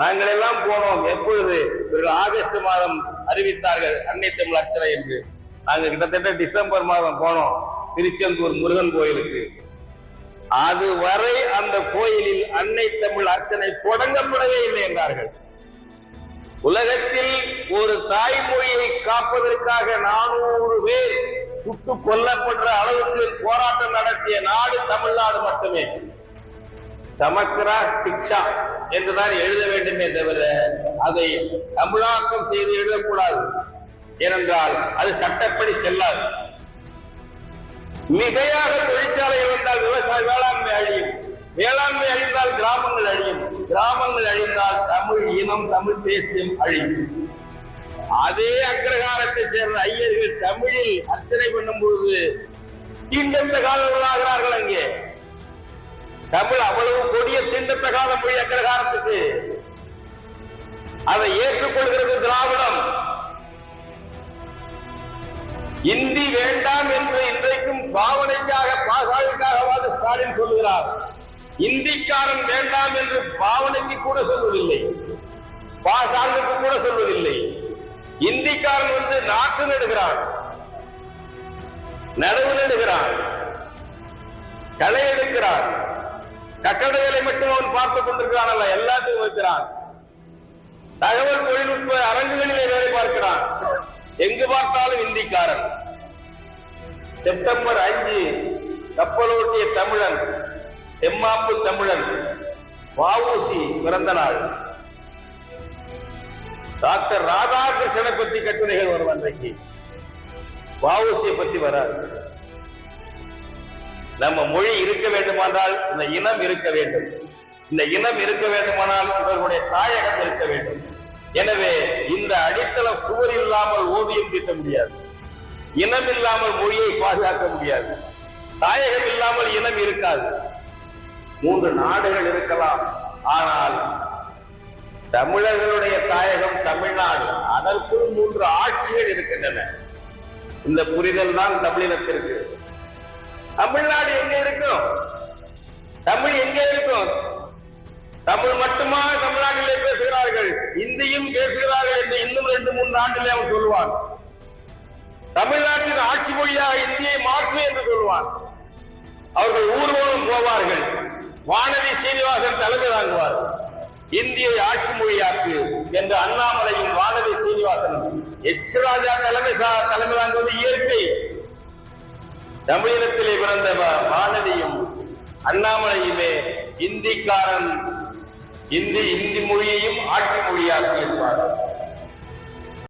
நாங்கள் எல்லாம் போனோம். எப்பொழுது? இவர்கள் ஆகஸ்ட் மாதம் அறிவித்தார்கள் அன்னை தமிழ் அர்ச்சனை என்று. நாங்கள் கிட்டத்தட்ட டிசம்பர் மாதம் போனோம். திருச்செந்தூர் முருகன் கோயிலுக்கு. அது வரை அந்த கோயிலில் அன்னை தமிழ் அர்ச்சனை தொடங்கப்படவே இல்லை என்றார்கள். உலகத்தில் ஒரு தாய்மொழியை காப்பதற்காக நானூறு பேர் சுட்டு கொல்லப்படுற அளவுக்கு போராட்டம் நடத்திய நாடு தமிழ்நாடு மட்டுமே. சமக்ரா சிக்ஷா. என்றுதான் எழுத வேண்டுமே தவிர அதை தமிழாக்கம் செய்து எழுதக்கூடாது. ஏனென்றால் அது சட்டப்படி செல்லாது. மிகையாக தொழிற்சாலைகள் வந்தால் விவசாய வேளாண்மை அழியும். வேளாண்மை அழிந்தால் கிராமங்கள் அழியும். கிராமங்கள் அழிந்தால் தமிழ் இனம் தமிழ் தேசியம் அழியும். அதே அக்ரகாரத்தை சேர்ந்த ஐயர்கள் தமிழில் அர்ச்சனை பண்ணும் பொழுது தீண்டத்தகாதவர்களாகிறார்கள் அங்கே. தமிழ் அவ்வளவு கொடிய தீண்டத்தகாத மொழி அக்கிரகாரத்துக்கு அதை ஏற்றுக்கொள்கிறது திராவிடம். இந்தி வேண்டாம் என்று இன்றைக்கும் பாவனைக்காக பாசாவிற்காகவாது ஸ்டாலின் சொல்லுகிறார். இந்திக்காரன் வேண்டாம் என்று பாவனைக்கு கூட சொல்வதில்லை. பாசாங்குக்கு கூட சொல்வதில்லை. இந்திக்காரன் வந்து நாற்று நடுகிறான். நடவு நடுகிறான். களை எடுக்கிறான். கட்டட வேலை மட்டும் அவன் பார்த்துக் கொண்டிருக்கிறான் அல்ல எல்லாத்தையும் வைக்கிறான். தகவல் தொழில்நுட்ப அரங்குகளிலே வேலை பார்க்கிறான். எங்கு பார்த்தாலும் இந்திக்காரன். செப்டம்பர் அஞ்சு கப்பலோட்டிய தமிழன் செம்மாப்பு தமிழன் வாவூசி பிறந்த நாள். டாக்டர் ராதாகிருஷ்ணனை பத்தி கட்டுரைகள் வரும் அன்றைக்கு. வாவூசியை பத்தி வராது. நம்ம மொழி இருக்க வேண்டுமானால் இந்த இனம் இருக்க வேண்டும். இந்த இனம் இருக்க வேண்டுமானால் இவர்களுடைய தாயகம் இருக்க வேண்டும். எனவே இந்த அடித்தளம் சுவர் இல்லாமல் ஓவியம் தீட்ட முடியாது. இனம் இல்லாமல் மொழியை பாதுகாக்க முடியாது. தாயகம் இல்லாமல் இனம் இருக்காது. மூன்று நாடுகள் இருக்கலாம். ஆனால் தமிழர்களுடைய தாயகம் தமிழ்நாடு. அதற்குள் மூன்று ஆட்சிகள் இருக்கின்றன. இந்த புரிதல் தான் தமிழினத்திற்கு. தமிழ்நாடு எங்க இருக்கும்? தமிழ் எங்கே இருக்கும்? தமிழ் மட்டுமா தமிழ்நாட்டிலே பேசுகிறார்கள். இந்தியும் பேசுகிறார்கள் என்று இன்னும் ரெண்டு மூன்று ஆண்டிலே அவன் சொல்லுவான். தமிழ்நாட்டின் ஆட்சி மொழியாக இந்தியை மாற்று என்று சொல்லுவான். அவர்கள் ஊர்வலம் போவார்கள். வானதி சீனிவாசன் தலைமை தாங்குவார். இந்தியை ஆட்சி மொழியாக்கு என்று அண்ணாமலையின் வானதி சீனிவாசன் எச் ராஜா தலைமை சா- தலைமை தாங்குவது இயற்கை. தமிழினத்திலே பிறந்த வ- அண்ணாமலையுமே இந்திக்காரன். இந்தி இந்தி மொழியையும் ஆட்சி மொழியாக்கு